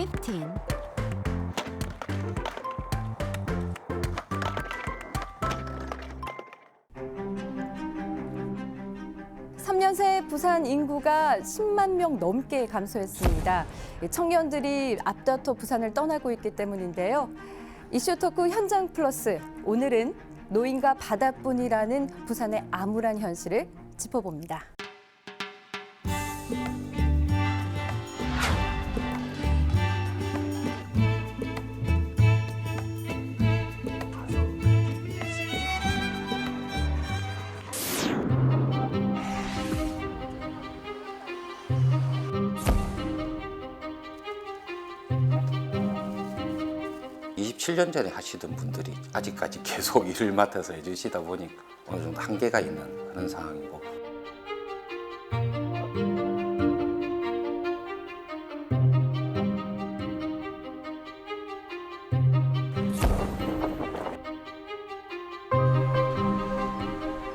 15. 삼년 새 부산 인구가 10만 명 넘게 감소했습니다. 청년들이 앞다퉈 부산을 떠나고 있기 때문인데요. 이슈 토크 현장 플러스 오늘은 노인과 바다뿐이라는 부산의 암울한 현실을 짚어봅니다. 이십칠 년 전에 하시던 분들이 아직까지 계속 일을 맡아서 해주시다 보니까 어느 정도 한계가 있는 그런 상황이고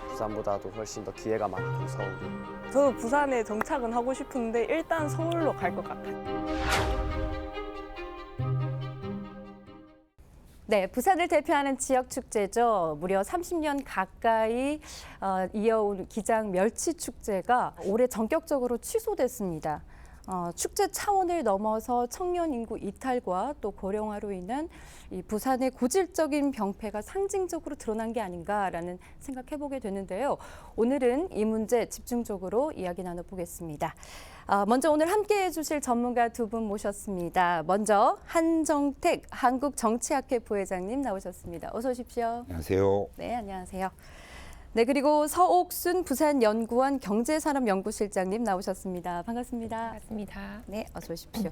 부산보다도 훨씬 더 기회가 많고 서울이 저도 부산에 정착은 하고 싶은데 일단 서울로 갈 것 같아요. 네, 부산을 대표하는 지역 축제죠. 무려 30년 가까이 어, 이어온 기장 멸치 축제가 올해 전격적으로 취소됐습니다. 어, 축제 차원을 넘어서 청년 인구 이탈과 또 고령화로 인한 이 부산의 고질적인 병폐가 상징적으로 드러난 게 아닌가라는 생각해 보게 되는데요. 오늘은 이 문제 집중적으로 이야기 나눠보겠습니다. 아, 먼저 오늘 함께해 주실 전문가 두 분 모셨습니다. 먼저 한정택 한국정치학회 부회장님 나오셨습니다. 어서 오십시오. 안녕하세요. 네, 안녕하세요. 네, 그리고 서옥순 부산연구원 경제산업연구실장님 나오셨습니다. 반갑습니다. 반갑습니다. 네, 어서 오십시오.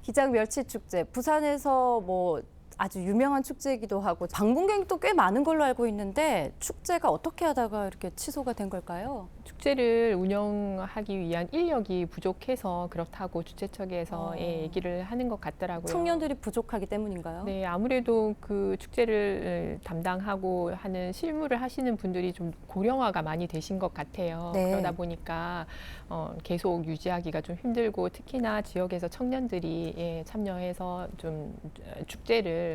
기장 멸치 축제 부산에서 뭐 아주 유명한 축제이기도 하고 방문객도 꽤 많은 걸로 알고 있는데 축제가 어떻게 하다가 이렇게 취소가 된 걸까요? 축제를 운영하기 위한 인력이 부족해서 그렇다고 주최 측에서 어. 예, 얘기를 하는 것 같더라고요. 청년들이 부족하기 때문인가요? 네, 아무래도 그 축제를 담당하고 하는 실무를 하시는 분들이 좀 고령화가 많이 되신 것 같아요. 네. 그러다 보니까 어, 계속 유지하기가 좀 힘들고 특히나 지역에서 청년들이 예, 참여해서 좀 축제를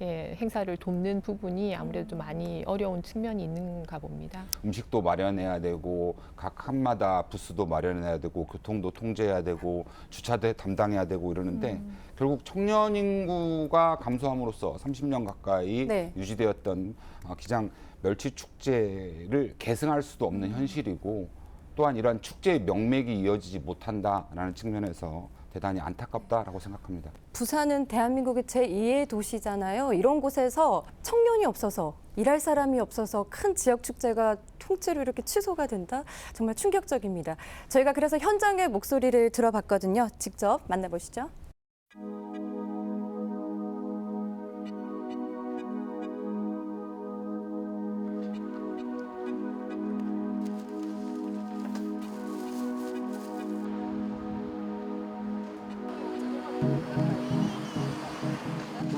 예, 행사를 돕는 부분이 아무래도 좀 많이 어려운 측면이 있는가 봅니다. 음식도 마련해야 되고 각 한마다 부스도 마련해야 되고 교통도 통제해야 되고 주차도 담당해야 되고 이러는데 음. 결국 청년 인구가 감소함으로써 30년 가까이 네. 유지되었던 어, 기장 멸치 축제를 계승할 수도 없는 음. 현실이고 또한 이러한 축제의 명맥이 이어지지 못한다라는 측면에서 대단히 안타깝다라고 생각합니다. 부산은 대한민국의 제2의 도시잖아요. 이런 곳에서 청년이 없어서 일할 사람이 없어서 큰 지역 축제가 통째로 이렇게 취소가 된다? 정말 충격적입니다. 저희가 그래서 현장의 목소리를 들어봤거든요. 직접 만나보시죠.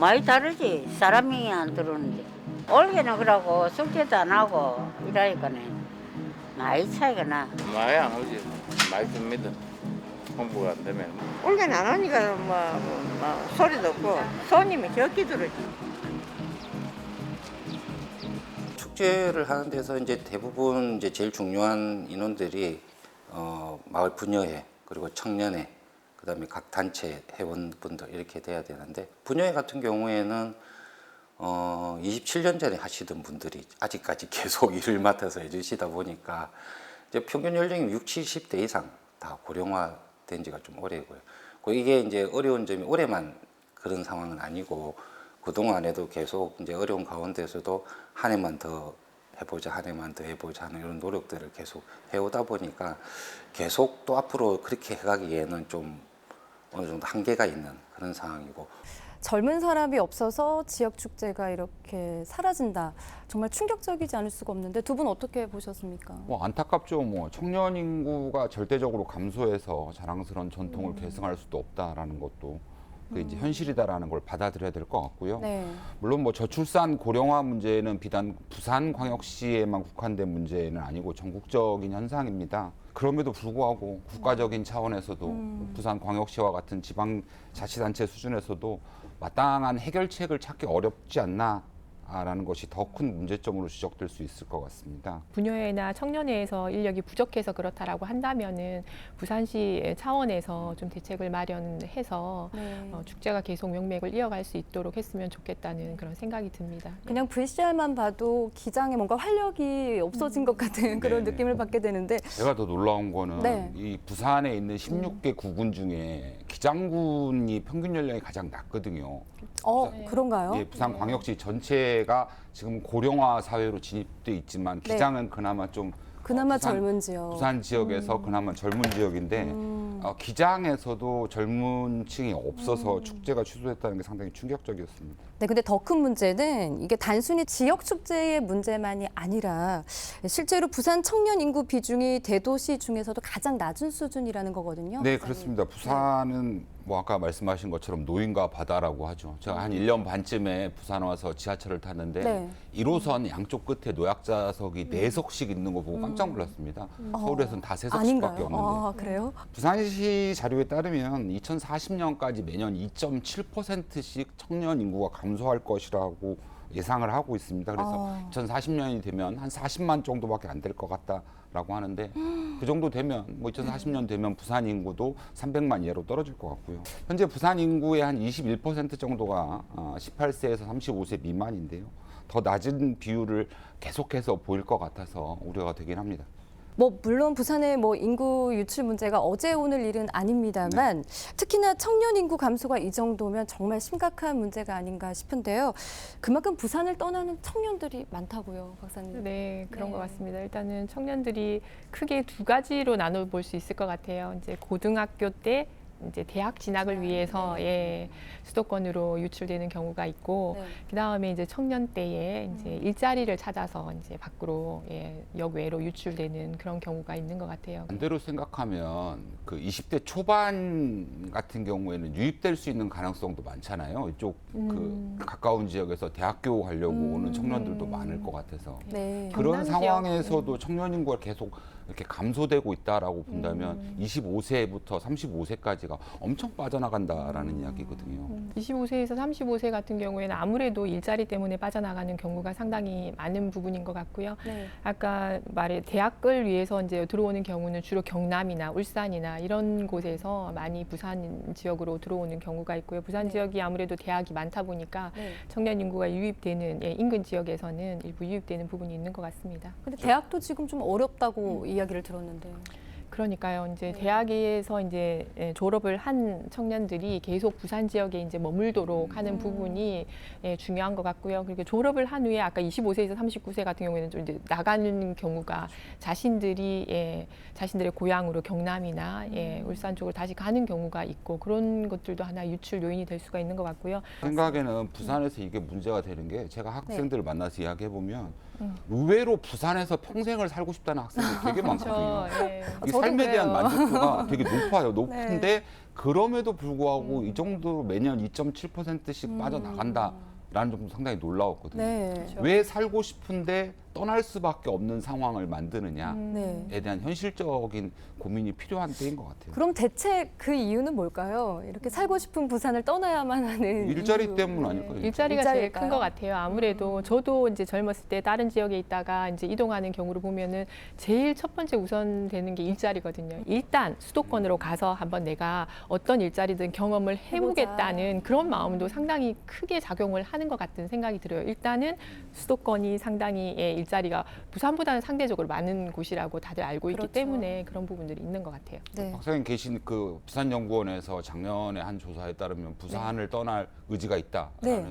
많이 다르지 사람이 안 들어오는데 올게는 그러고 숙제도 안 하고 이러니까는 많이 차이가 나 많이 안 오지. 많이 듭니다. 홍보가 안 되면. 올해는 안 오니까 뭐, 뭐, 뭐 소리도 없고 손님이 적게 들어오지. 축제를 하는 데서 이제 대부분 이제 제일 중요한 인원들이 어, 마을 분여회 그리고 청년회 그 다음에 각 단체 회원분들 이렇게 돼야 되는데 분여회 같은 경우에는 어, 27년 전에 하시던 분들이 아직까지 계속 일을 맡아서 해주시다 보니까 이제 평균 연령이 6, 70대 이상 다 고령화된 지가 좀 오래고요. 그 이게 이제 어려운 점이 올해만 그런 상황은 아니고 그동안에도 계속 이제 어려운 가운데서도 한 해만 더 해보자, 한 해만 더 해보자 하는 이런 노력들을 계속 해오다 보니까 계속 또 앞으로 그렇게 해가기에는 좀 어느 정도 한계가 있는 그런 상황이고 젊은 사람이 없어서 지역 축제가 이렇게 사라진다. 정말 충격적이지 않을 수가 없는데 두 분 어떻게 보셨습니까? 뭐 안타깝죠. 뭐 청년 인구가 절대적으로 감소해서 자랑스러운 전통을 음. 계승할 수도 없다라는 것도 그 이제 현실이다라는 걸 받아들여야 될 것 같고요. 네. 물론 뭐 저출산 고령화 문제는 비단 부산 광역시에만 국한된 문제는 아니고 전국적인 현상입니다. 그럼에도 불구하고 국가적인 차원에서도 음. 부산 광역시와 같은 지방 자치단체 수준에서도 마땅한 해결책을 찾기 어렵지 않나 라는 것이 더 큰 문제점으로 지적될 수 있을 것 같습니다. 부녀회나 청년회에서 인력이 부족해서 그렇다라고 한다면은 부산시 차원에서 좀 대책을 마련해서 네. 어, 축제가 계속 명맥을 이어갈 수 있도록 했으면 좋겠다는 그런 생각이 듭니다. 그냥 VCR만 봐도 기장에 뭔가 활력이 없어진 것 같은 그런 네네. 느낌을 받게 되는데 제가 더 놀라운 거는 네. 이 부산에 있는 16개 구군 중에 기장군이 평균 연령이 가장 낮거든요. 어 그런가요? 예, 부산 광역시 전체 가 지금 고령화 사회로 진입돼 있지만 네. 기장은 그나마 좀 그나마 어, 부산- 젊은 지역. 부산 지역에서 그나마 젊은 지역인데 음. 어, 기장에서도 젊은 층이 없어서 음. 축제가 취소됐다는 게 상당히 충격적이었습니다. 네, 근데 더 큰 문제는 이게 단순히 지역 축제의 문제만이 아니라 실제로 부산 청년 인구 비중이 대도시 중에서도 가장 낮은 수준이라는 거거든요. 네, 그렇습니다. 부산은 뭐 아까 말씀하신 것처럼 노인과 바다라고 하죠. 제가 한 1년 반쯤에 부산 와서 지하철을 탔는데 네. 1호선 양쪽 끝에 노약자석이 네석씩 있는 거 보고 깜짝 놀랐습니다. 서울에서는 다 음. 어. 아닌가요? 없는데. 아, 그래요? 부산시 자료에 따르면 2040년까지 매년 2.7%씩 청년 인구가 감소할 것이라고 예상을 하고 있습니다. 그래서 어. 2040년이 되면 한 40만 정도밖에 안 될 것 같다라고 하는데 그 정도 되면 뭐 2040년 되면 부산 인구도 300만 이하로 떨어질 것 같고요. 현재 부산 인구의 한 21% 정도가 어, 18세에서 35세 미만인데요. 더 낮은 비율을 계속해서 보일 것 같아서 우려가 되긴 합니다. 뭐 물론 부산의 뭐 인구 유출 문제가 어제 오늘 일은 아닙니다만 네. 특히나 청년 인구 감소가 이 정도면 정말 심각한 문제가 아닌가 싶은데요. 그만큼 부산을 떠나는 청년들이 많다고요, 박사님. 네, 그런 네. 것 같습니다. 일단은 청년들이 크게 두 가지로 나눠 볼 수 있을 것 같아요. 이제 고등학교 때 이제 대학 진학을 위해서 예, 수도권으로 유출되는 경우가 있고 네. 그 다음에 이제 청년 때에 이제 일자리를 찾아서 이제 밖으로 예, 역외로 유출되는 그런 경우가 있는 것 같아요. 반대로 생각하면 그 20대 초반 같은 경우에는 유입될 수 있는 가능성도 많잖아요. 이쪽 음. 그 가까운 지역에서 대학교 가려고 음. 오는 청년들도 많을 것 같아서 네. 그런 경남 지역. 상황에서도 청년 인구가 계속 이렇게 감소되고 있다라고 본다면 음. 25세부터 35세까지가 엄청 빠져나간다라는 음. 이야기거든요. 25세에서 35세 같은 경우에는 아무래도 일자리 때문에 빠져나가는 경우가 상당히 많은 부분인 것 같고요. 네. 아까 말해 대학을 위해서 이제 들어오는 경우는 주로 경남이나 울산이나 이런 곳에서 많이 부산 지역으로 들어오는 경우가 있고요. 부산 네. 지역이 아무래도 대학이 많다 보니까 네. 청년 인구가 유입되는 예, 인근 지역에서는 일부 유입되는 부분이 있는 것 같습니다. 근데 대학도 지금 좀 어렵다고 이야기를 들었는데. 그러니까요. 이제 네. 대학에서 이제 예, 졸업을 한 청년들이 계속 부산 지역에 이제 머물도록 하는 음. 부분이 예, 중요한 것 같고요. 그리고 졸업을 한 후에 아까 25세에서 39세 같은 경우에는 좀 이제 나가는 경우가 자신들이 예, 자신들의 고향으로 경남이나 예, 음. 울산 쪽으로 다시 가는 경우가 있고 그런 것들도 하나 유출 요인이 될 수가 있는 것 같고요. 생각에는 부산에서 이게 문제가 되는 게 제가 네. 학생들을 만나서 이야기해 보면 음. 의외로 부산에서 평생을 살고 싶다는 학생들이 되게 많거든요. 예. 이 저도 삶에 대한 그래요. 네. 만족도가 되게 높아요. 높은데 그럼에도 불구하고 음. 이 정도 매년 2.7%씩 빠져나간다라는 점도 상당히 놀라웠거든요. 네. 왜 살고 싶은데 떠날 수밖에 없는 상황을 만드느냐에 음. 네. 대한 현실적인 고민이 필요한 때인 것 같아요. 그럼 대체 그 이유는 뭘까요? 이렇게 살고 싶은 부산을 떠나야만 하는 일자리 이유. 때문 아닐까요? 일자리가 제일 큰? 것 같아요. 아무래도 저도 이제 젊었을 때 다른 지역에 있다가 이제 이동하는 경우를 보면은 제일 첫 번째 우선되는 게 일자리거든요. 일단 수도권으로 가서 한번 내가 어떤 일자리든 경험을 해보겠다는 그런 마음도 상당히 크게 작용을 하는 것 같은 생각이 들어요. 일단은 수도권이 상당히 예, 일자리가 부산보다는 상대적으로 많은 곳이라고 다들 알고 있기 그렇죠. 때문에 그런 부분들이 있는 것 같아요. 네. 박사님 계신 그 부산 연구원에서 작년에 한 조사에 따르면 부산을 떠날 의지가 있다라는 네.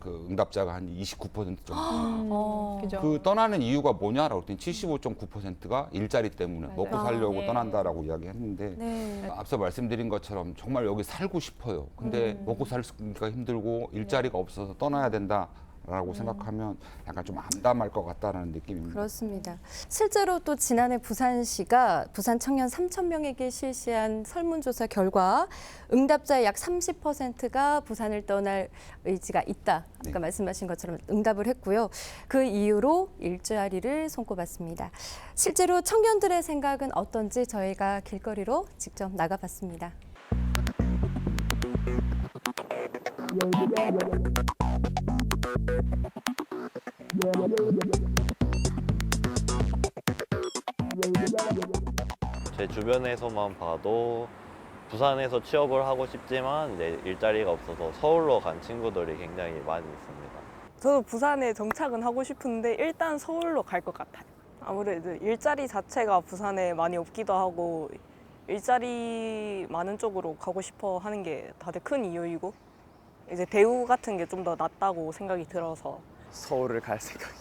그 응답자가 한 29% 정도. 어. 그죠? 그 떠나는 이유가 뭐냐라고 했더니 75.9%가 일자리 때문에 맞아요. 먹고 살려고 예. 떠난다라고 이야기했는데 네. 앞서 말씀드린 것처럼 정말 여기 살고 싶어요. 근데 음. 먹고 살기가 힘들고 일자리가 없어서 떠나야 된다. 라고 생각하면 약간 좀 암담할 것 같다라는 느낌입니다. 그렇습니다. 실제로 또 지난해 부산시가 부산 청년 3천 명에게 실시한 설문조사 결과 응답자의 약 30%가 부산을 떠날 의지가 있다. 아까 네. 말씀하신 것처럼 응답을 했고요. 그 이유로 일자리를 손꼽았습니다. 실제로 청년들의 생각은 어떤지 저희가 길거리로 직접 나가봤습니다. 제 주변에서만 봐도 부산에서 취업을 하고 싶지만 이제 일자리가 없어서 서울로 간 친구들이 굉장히 많이 있습니다. 저도 부산에 정착은 하고 싶은데 일단 서울로 갈 것 같아요. 아무래도 일자리 자체가 부산에 많이 없기도 하고 일자리 많은 쪽으로 가고 싶어 하는 게 다들 큰 이유이고 이제 대우 같은 게 좀 더 낫다고 생각이 들어서 서울을 갈 생각입니다.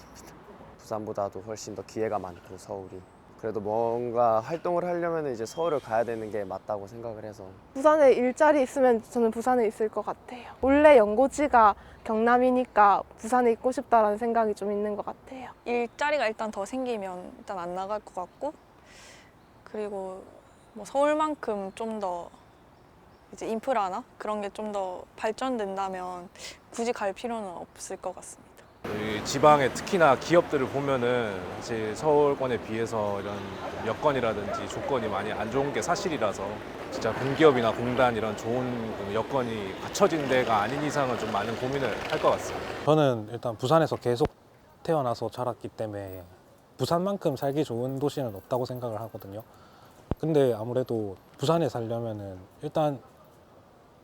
부산보다도 훨씬 더 기회가 많고 서울이. 그래도 뭔가 활동을 하려면 이제 서울을 가야 되는 게 맞다고 생각을 해서 부산에 일자리 있으면 저는 부산에 있을 것 같아요. 원래 연고지가 경남이니까 부산에 있고 싶다라는 생각이 좀 있는 것 같아요. 일자리가 일단 더 생기면 일단 안 나갈 것 같고 그리고 뭐 서울만큼 좀 더 이제 인프라나 그런 게 좀 더 발전된다면 굳이 갈 필요는 없을 것 같습니다. 이 지방의 특히나 기업들을 보면은 이제 서울권에 비해서 이런 여건이라든지 조건이 많이 안 좋은 게 사실이라서 진짜 공기업이나 공단 이런 좋은 그 여건이 갖춰진 데가 아닌 이상은 좀 많은 고민을 할 것 같습니다. 저는 일단 부산에서 계속 태어나서 자랐기 때문에 부산만큼 살기 좋은 도시는 없다고 생각을 하거든요. 근데 아무래도 부산에 살려면은 일단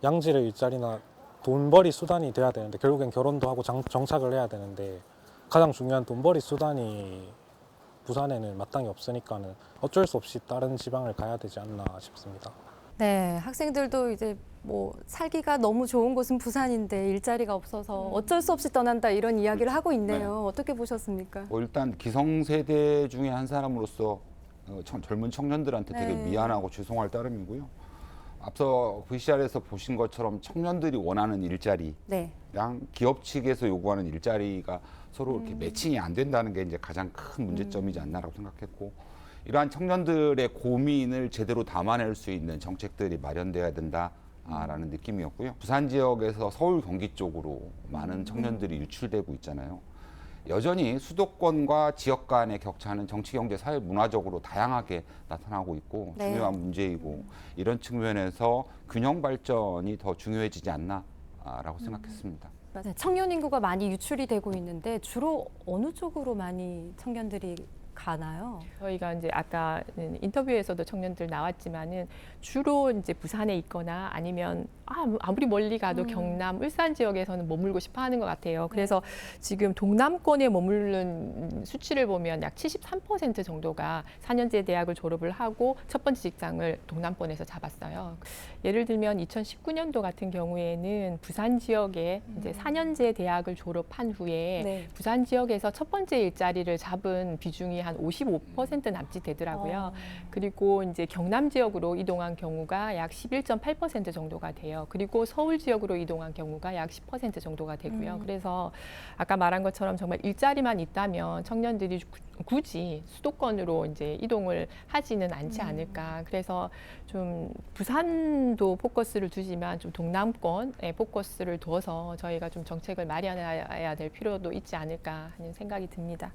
양질의 일자리나 돈벌이 수단이 돼야 되는데 결국엔 결혼도 하고 장- 정착을 해야 되는데 가장 중요한 돈벌이 수단이 부산에는 마땅히 없으니까는 어쩔 수 없이 다른 지방을 가야 되지 않나 싶습니다. 네, 학생들도 이제 뭐 살기가 너무 좋은 곳은 부산인데 일자리가 없어서 어쩔 수 없이 떠난다 이런 이야기를 하고 있네요. 어떻게 보셨습니까? 뭐 일단 기성세대 중에 한 사람으로서 어, 청- 젊은 청년들한테 되게 네. 미안하고 죄송할 따름이고요. 앞서 VCR에서 보신 것처럼 청년들이 원하는 일자리 네. 양 기업 측에서 요구하는 일자리가 서로 이렇게 매칭이 안 된다는 게 이제 가장 큰 문제점이지 않나라고 생각했고 이러한 청년들의 고민을 제대로 담아낼 수 있는 정책들이 마련돼야 된다라는 느낌이었고요. 부산 지역에서 서울 경기 쪽으로 많은 청년들이 유출되고 있잖아요. 여전히 수도권과 지역 간의 격차는 정치, 경제, 사회, 문화적으로 다양하게 나타나고 있고 네. 중요한 문제이고 이런 측면에서 균형 발전이 더 중요해지지 않나라고 생각했습니다. 맞아요. 청년 인구가 많이 유출이 되고 있는데 주로 어느 쪽으로 많이 청년들이 가나요? 저희가 이제 아까 인터뷰에서도 청년들 나왔지만은 주로 이제 부산에 있거나 아니면 아, 아무리 멀리 가도 음. 경남, 울산 지역에서는 머물고 싶어 하는 것 같아요. 그래서 지금 동남권에 머무르는 수치를 보면 약 73% 정도가 4년제 대학을 졸업을 하고 첫 번째 직장을 동남권에서 잡았어요. 예를 들면 2019년도 같은 경우에는 부산 지역에 이제 4년제 대학을 졸업한 후에 네. 부산 지역에서 첫 번째 일자리를 잡은 비중이 한 55% 남짓 되더라고요. 어. 그리고 이제 경남 지역으로 이동한 경우가 약 11.8% 정도가 돼요. 그리고 서울 지역으로 이동한 경우가 약 10% 정도가 되고요. 음. 그래서 아까 말한 것처럼 정말 일자리만 있다면 청년들이 구- 굳이 수도권으로 이제 이동을 하지는 않지 음. 않을까. 그래서 좀 부산도 포커스를 두지만 좀 동남권에 포커스를 두어서 저희가 좀 정책을 마련해야 될 필요도 있지 않을까 하는 생각이 듭니다.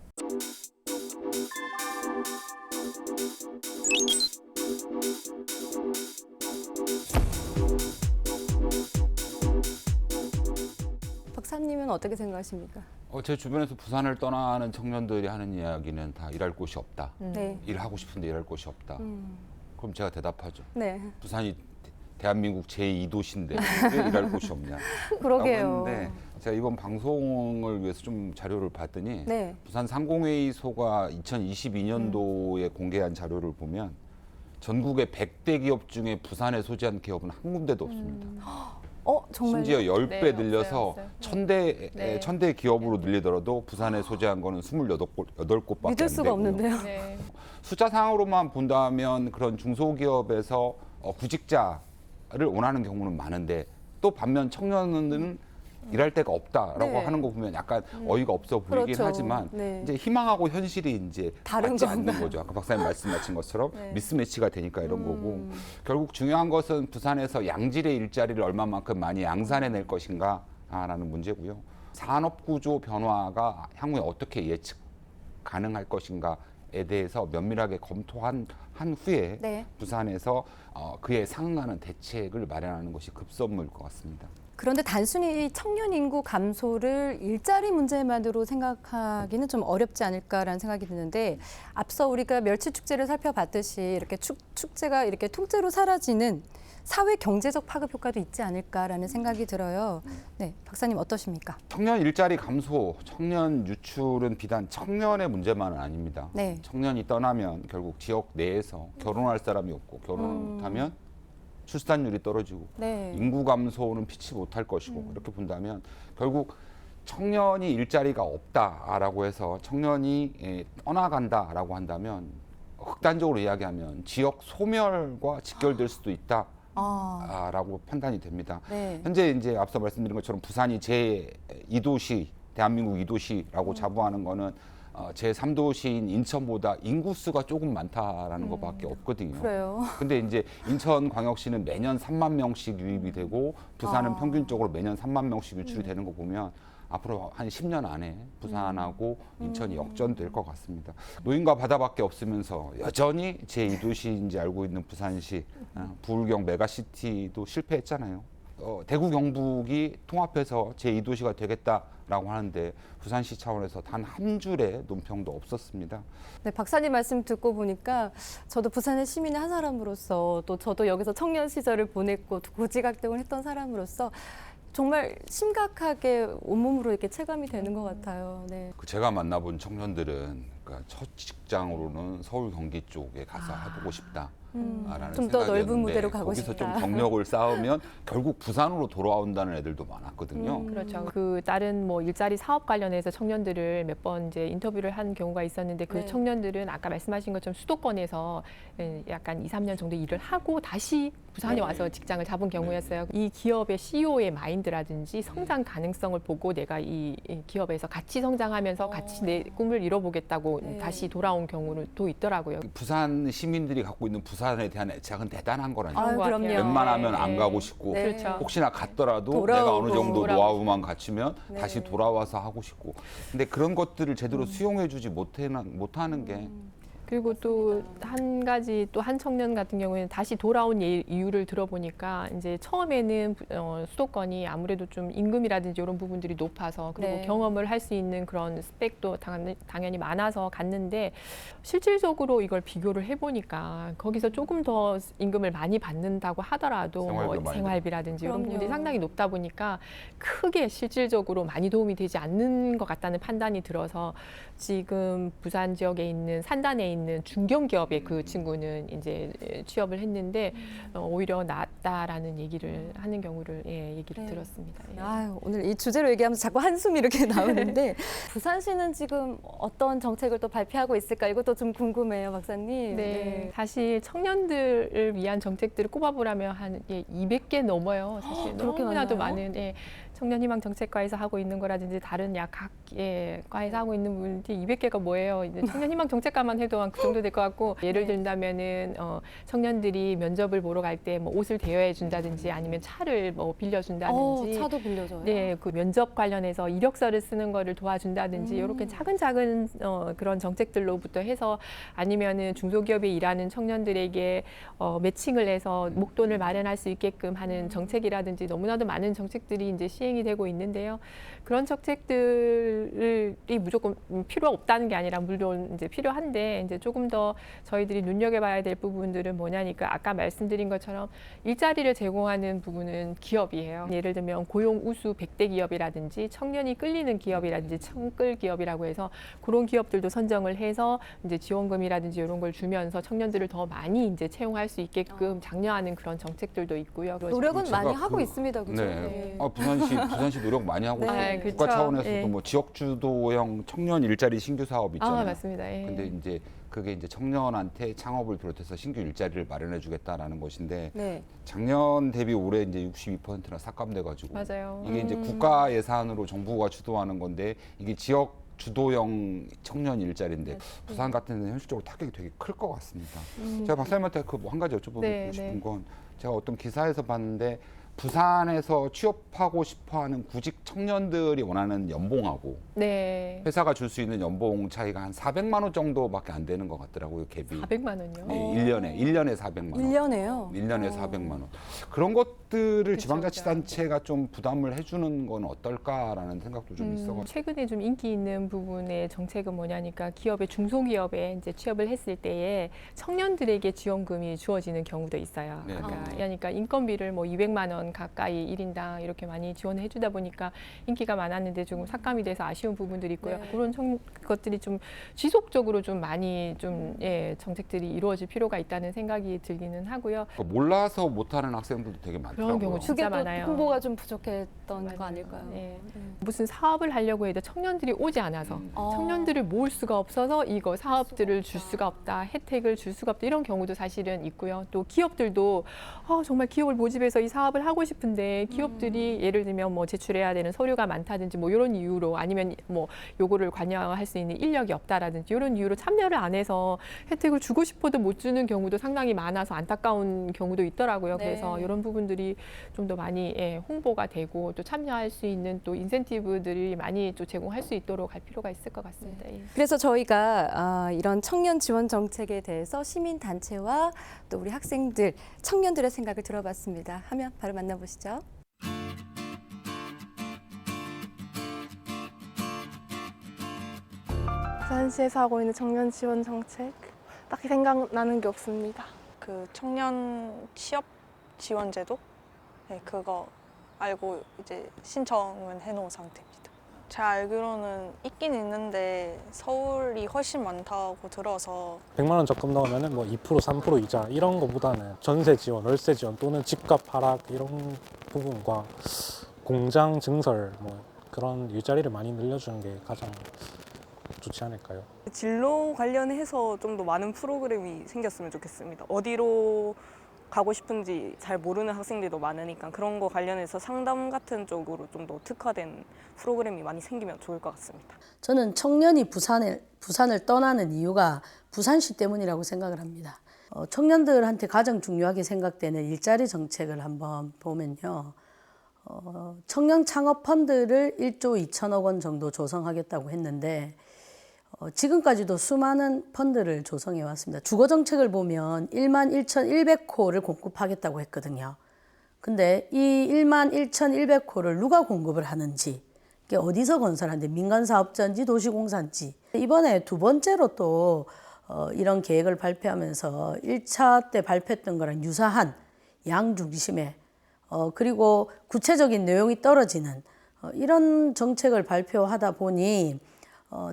박사님은 어떻게 생각하십니까? 어, 제 주변에서 부산을 떠나는 청년들이 하는 이야기는 다 일할 곳이 없다. 음. 네. 일하고 싶은데 일할 곳이 없다. 음. 그럼 제가 대답하죠. 네. 부산이 대- 대한민국 제2도시인데 왜 일할 곳이 없냐? 그러게요. 제가 이번 방송을 위해서 좀 자료를 봤더니 네. 부산 상공회의소가 2022년도에 음. 공개한 자료를 보면 전국의 100대 기업 중에 부산에 소재한 기업은 한 군데도 없습니다. 어, 정말 심지어 10배 네, 없어요, 늘려서 없어요. 천대 네. 천대 기업으로 늘리더라도 부산에 소재한 거는 28곳 8곳밖에 안 믿을 수가 되고요. 없는데요. 네. 숫자상으로만 본다면 그런 중소기업에서 어, 구직자를 원하는 경우는 많은데 또 반면 청년은 일할 데가 없다라고 네. 하는 거 보면 약간 어이가 없어 보이긴 그렇죠. 하지만 네. 이제 희망하고 현실이 이제 다른 맞지 않는 건가요? 거죠. 아까 박사님 말씀하신 것처럼 네. 미스매치가 되니까 이런 거고 음. 결국 중요한 것은 부산에서 양질의 일자리를 얼마만큼 많이 양산해낼 것인가라는 문제고요. 산업 구조 변화가 향후에 어떻게 예측 가능할 것인가 에 대해서 면밀하게 검토한 한 후에 네. 부산에서 어, 그에 상응하는 대책을 마련하는 것이 급선무일 것 같습니다. 그런데 단순히 이 청년 인구 감소를 일자리 문제만으로 생각하기는 좀 어렵지 않을까라는 생각이 드는데 앞서 우리가 멸치 축제를 살펴봤듯이 이렇게 축, 축제가 이렇게 통째로 사라지는 사회 경제적 파급 효과도 있지 않을까라는 생각이 들어요. 네, 박사님 어떠십니까? 청년 일자리 감소, 청년 유출은 비단 청년의 문제만은 아닙니다. 네. 청년이 떠나면 결국 지역 내에서 결혼할 사람이 없고 결혼을 음. 못하면 출산율이 떨어지고 네. 인구 감소는 피치 못할 것이고 이렇게 본다면 결국 청년이 일자리가 없다라고 해서 청년이 예, 떠나간다라고 한다면 극단적으로 이야기하면 지역 소멸과 직결될 수도 있다. 아, 라고 판단이 됩니다. 네. 현재 이제 앞서 말씀드린 것처럼 부산이 제 2도시 대한민국 2도시라고 자부하는 거는 어, 제 3도시인 인천보다 인구수가 조금 많다라는 것밖에 없거든요. 그래요. 근데 이제 인천광역시는 매년 3만 명씩 유입이 되고 부산은 아. 평균적으로 매년 3만 명씩 유출이 되는 거 보면 앞으로 한 10년 안에 부산하고 인천이 역전될 것 같습니다. 노인과 바다밖에 없으면서 여전히 제2도시인지 알고 있는 부산시, 어, 부울경 메가시티도 실패했잖아요. 어, 대구 경북이 통합해서 제2도시가 되겠다라고 하는데 부산시 차원에서 단 한 줄의 논평도 없었습니다. 네, 박사님 말씀 듣고 보니까 저도 부산의 시민의 한 사람으로서 또 저도 여기서 청년 시절을 보냈고 또 고지각등을 했던 사람으로서 정말 심각하게 온몸으로 이렇게 체감이 되는 것 같아요. 네. 그 제가 만나본 청년들은 그러니까 첫 직장으로는 서울 경기 쪽에 가서 해보고 싶다. 음, 라는 좀 더 넓은 무대로 가고 거기서 싶다. 좀 경력을 쌓으면 결국 부산으로 돌아온다는 애들도 많았거든요. 음. 그렇죠. 그 다른 뭐 일자리 사업 관련해서 청년들을 몇 번 이제 인터뷰를 한 경우가 있었는데 그 네. 청년들은 아까 말씀하신 것처럼 수도권에서 예, 약간 2, 3년 정도 일을 하고 다시 부산에 네. 와서 직장을 잡은 경우였어요. 이 기업의 CEO의 마인드라든지 성장 가능성을 보고 내가 이, 이 기업에서 같이 성장하면서 같이 내 꿈을 이뤄보겠다고 어. 네. 다시 돌아온 경우는 또 있더라고요. 부산 시민들이 갖고 있는 부산에 대한 애착은 대단한 거라니까. 아유, 같아요. 그럼요. 웬만하면 네, 안 네. 가고 싶고 네. 그렇죠. 혹시나 갔더라도 돌아오고. 내가 어느 정도 돌아오고 노하우만 갖추면 네. 다시 돌아와서 하고 싶고 근데 그런 것들을 제대로 수용해주지 못하는 못하는 게 그리고 또 한 가지 또 한 청년 같은 경우에는 다시 돌아온 예- 이유를 들어보니까 이제 처음에는 부- 어, 수도권이 아무래도 좀 임금이라든지 이런 부분들이 높아서 그리고 네. 경험을 할 수 있는 그런 스펙도 당, 당연히 많아서 갔는데 실질적으로 이걸 비교를 해보니까 거기서 조금 더 임금을 많이 받는다고 하더라도 생활비가 뭐 많이 생활비라든지 이런 그럼요. 부분들이 상당히 높다 보니까 크게 실질적으로 많이 도움이 되지 않는 것 같다는 판단이 들어서 지금 부산 지역에 있는 산단에 있는 중견기업의 그 친구는 이제 취업을 했는데 어, 오히려 낫다라는 얘기를 하는 경우를 예, 얘기를 네. 들었습니다. 예. 아유, 오늘 이 주제로 얘기하면서 자꾸 한숨이 이렇게 나오는데 부산시는 지금 어떤 정책을 또 발표하고 있을까 이것도 좀 궁금해요, 박사님. 네, 사실 청년들을 위한 정책들을 꼽아보라면 한 예, 200개 넘어요. 사실 너무나도? 많은 예, 청년희망 정책과에서 하고 있는 거라든지 다른 약각 예, 과에서 하고 있는 분들이 200개가 뭐예요? 이제 청년희망 정책과만 해도 한 그 정도 될 것 같고 예를 네. 든다면은 어, 청년들이 면접을 보러 갈 때 뭐 옷을 대여해 준다든지 아니면 차를 뭐 빌려 어, 준다든지 차도 빌려줘요. 네, 그 면접 관련해서 이력서를 쓰는 거를 도와준다든지 음. 이렇게 작은 어, 그런 정책들로부터 해서 아니면은 중소기업에 일하는 청년들에게 어, 매칭을 해서 목돈을 마련할 수 있게끔 하는 정책이라든지 너무나도 많은 정책들이 이제 시행 이 되고 있는데요. 그런 정책들이 무조건 필요 없다는 게 아니라 물론 이제 필요한데 이제 조금 더 저희들이 눈여겨봐야 될 부분들은 뭐냐니까 아까 말씀드린 것처럼 일자리를 제공하는 부분은 기업이에요. 예를 들면 고용 우수 백대 기업이라든지 청년이 끌리는 기업이라든지 청끌 기업이라고 해서 그런 기업들도 선정을 해서 이제 지원금이라든지 이런 걸 주면서 청년들을 더 많이 이제 채용할 수 있게끔 장려하는 그런 정책들도 있고요. 노력은 제가 많이 하고 그- 있습니다, 그죠? 네. 아, 부산시 부산시 노력 많이 하고 네. 있어요. 아, 국가 그쵸. 차원에서도 예. 뭐 지역 주도형 청년 일자리 신규 사업 있잖아요. 아, 맞습니다. 예. 근데 이제 그게 이제 청년한테 창업을 비롯해서 신규 일자리를 마련해 주겠다라는 것인데 네. 작년 대비 올해 이제 62%나 삭감돼 가지고 맞아요. 이게 이제 음. 국가 예산으로 정부가 주도하는 건데 이게 지역 주도형 청년 일자리인데 부산 같은 데는 현실적으로 타격이 되게 클 것 같습니다. 음. 제가 박사님한테 그한 가지 여쭤보고 네, 싶은 네. 건 제가 어떤 기사에서 봤는데 부산에서 취업하고 싶어하는 구직 청년들이 원하는 연봉하고 네. 회사가 줄 수 있는 연봉 차이가 한 400만 원 정도밖에 안 되는 것 같더라고요, 갭이. 400만 원요. 네, 1년에 1년에 400만 원. 1년에요? 1년에 400만 원. 그런 것들을 지방자치단체가 좀 부담을 해주는 건 어떨까라는 생각도 좀 음, 있어가지고. 최근에 좀 인기 있는 부분의 정책은 뭐냐니까 기업의 중소기업에 이제 취업을 했을 때에 청년들에게 지원금이 주어지는 경우도 있어요. 네. 그러니까, 아. 그러니까 인건비를 뭐 200만 원 가까이 일인당 이렇게 많이 지원을 해주다 보니까 인기가 많았는데 조금 삭감이 돼서 아쉬운 부분들이 있고요. 네. 그런 청, 것들이 좀 지속적으로 좀 많이 좀 예, 정책들이 이루어질 필요가 있다는 생각이 들기는 하고요. 그러니까 몰라서 못하는 학생들도 되게 많더라고요. 경우 그게 진짜 또 많아요. 홍보가 좀 부족했던 거 아닐까요? 예. 무슨 사업을 하려고 해도 청년들이 오지 않아서 음. 어. 청년들을 모을 수가 없어서 이거 사업들을 줄 수가 없다, 혜택을 줄 수가 없다 이런 경우도 사실은 있고요. 또 기업들도 아, 정말 기업을 모집해서 이 사업을 하고 싶은데 기업들이 음. 예를 들면 뭐 제출해야 되는 서류가 많다든지 뭐 이런 이유로 아니면 뭐 요거를 관여할 수 있는 인력이 없다라든지 이런 이유로 참여를 안 해서 혜택을 주고 싶어도 못 주는 경우도 상당히 많아서 안타까운 경우도 있더라고요. 네. 그래서 이런 부분들이 좀 더 많이 예, 홍보가 되고 또 참여할 수 있는 또 인센티브들이 많이 또 제공할 수 있도록 할 필요가 있을 것 같습니다. 예. 그래서 저희가 아, 이런 청년 지원 정책에 대해서 시민 단체와 또 우리 학생들, 청년들의 생각을 들어봤습니다. 하면 바로 만나보시죠. 부산시에서 하고 있는 청년 지원 정책 딱히 생각나는 게 없습니다. 그 청년 취업 지원 제도 네, 그거 알고 이제 신청은 해놓은 상태입니다. 제가 알기로는 있긴 있는데 서울이 훨씬 많다고 들어서 100만 원 적금 넣으면은 뭐2% 3% 이자 이런 거보다는 전세 지원, 월세 지원 또는 집값 하락 이런 부분과 공장 증설 뭐 그런 일자리를 많이 늘려주는 게 가장 좋지 않을까요? 진로 관련해서 좀 더 많은 프로그램이 생겼으면 좋겠습니다. 어디로 가고 싶은지 잘 모르는 학생들도 많으니까 그런 거 관련해서 상담 같은 쪽으로 좀 더 특화된 프로그램이 많이 생기면 좋을 것 같습니다. 저는 청년이 부산을, 부산을 떠나는 이유가 부산시 때문이라고 생각을 합니다. 어, 청년들한테 가장 중요하게 생각되는 일자리 정책을 한번 보면요. 어, 청년 창업 펀드를 1조 2천억 원 정도 조성하겠다고 했는데 어, 지금까지도 수많은 펀드를 조성해 왔습니다. 주거 정책을 보면 1만 1,100호를 공급하겠다고 했거든요. 근데 이 1만 1,100호를 누가 공급을 하는지, 이게 어디서 건설하는지, 민간 사업자인지 도시공사인지. 이번에 두 번째로 또 어, 이런 계획을 발표하면서 1차 때 발표했던 거랑 유사한 양 중심의 어, 그리고 구체적인 내용이 떨어지는 어, 이런 정책을 발표하다 보니 어,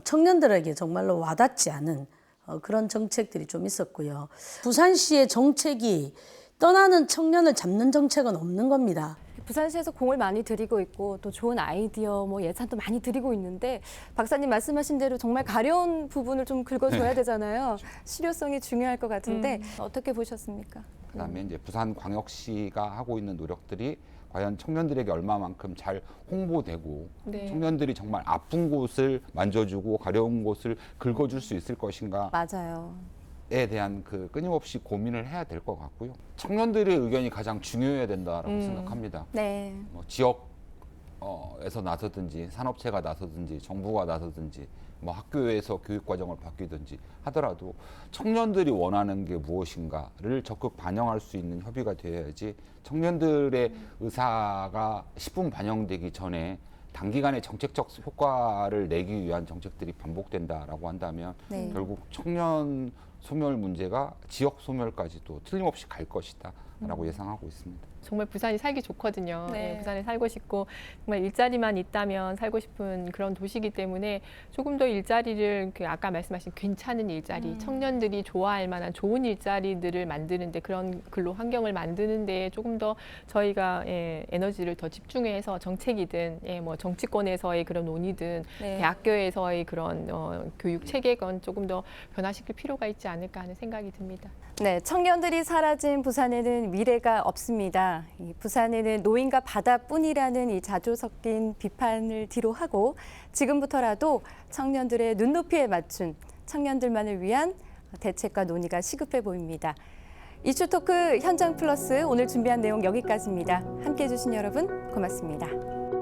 청년들에게 정말로 와닿지 않은 어, 그런 정책들이 좀 있었고요. 부산시의 정책이 떠나는 청년을 잡는 정책은 없는 겁니다. 부산시에서 공을 많이 들이고 있고 또 좋은 아이디어 뭐 예산도 많이 들이고 있는데 박사님 말씀하신 대로 정말 가려운 부분을 좀 긁어줘야 네. 되잖아요. 실효성이 중요할 것 같은데 음. 어떻게 보셨습니까? 그다음에 이제 부산광역시가 하고 있는 노력들이 과연 청년들에게 얼마만큼 잘 홍보되고 네. 청년들이 정말 아픈 곳을 만져주고 가려운 곳을 긁어줄 수 있을 것인가에 맞아요. 대한 그 끊임없이 고민을 해야 될 것 같고요. 청년들의 의견이 가장 중요해야 된다라고 음. 생각합니다. 네. 뭐 지역 에서 나서든지 산업체가 나서든지 정부가 나서든지 뭐 학교에서 교육 과정을 바뀌든지 하더라도 청년들이 원하는 게 무엇인가를 적극 반영할 수 있는 협의가 되어야지 청년들의 의사가 10분 반영되기 전에 단기간에 정책적 효과를 내기 위한 정책들이 반복된다라고 한다면 네. 결국 청년 소멸 문제가 지역 소멸까지도 틀림없이 갈 것이다라고 예상하고 있습니다. 정말 부산이 살기 좋거든요. 네. 예, 부산에 살고 싶고 정말 일자리만 있다면 살고 싶은 그런 도시이기 때문에 조금 더 일자리를 그 아까 말씀하신 괜찮은 일자리, 음. 청년들이 좋아할 만한 좋은 일자리들을 만드는데 그런 근로 환경을 만드는데 조금 더 저희가 예, 에너지를 더 집중해서 정책이든 예, 뭐 정치권에서의 그런 논의든 네. 대학교에서의 그런 어, 교육 체계건 조금 더 변화시킬 필요가 있지 않을까 하는 생각이 듭니다. 네, 청년들이 사라진 부산에는 미래가 없습니다. 이 부산에는 노인과 바다뿐이라는 이 자조 섞인 비판을 뒤로하고 지금부터라도 청년들의 눈높이에 맞춘 청년들만을 위한 대책과 논의가 시급해 보입니다. 이슈 토크 현장 플러스 오늘 준비한 내용 여기까지입니다. 함께 해주신 여러분 고맙습니다.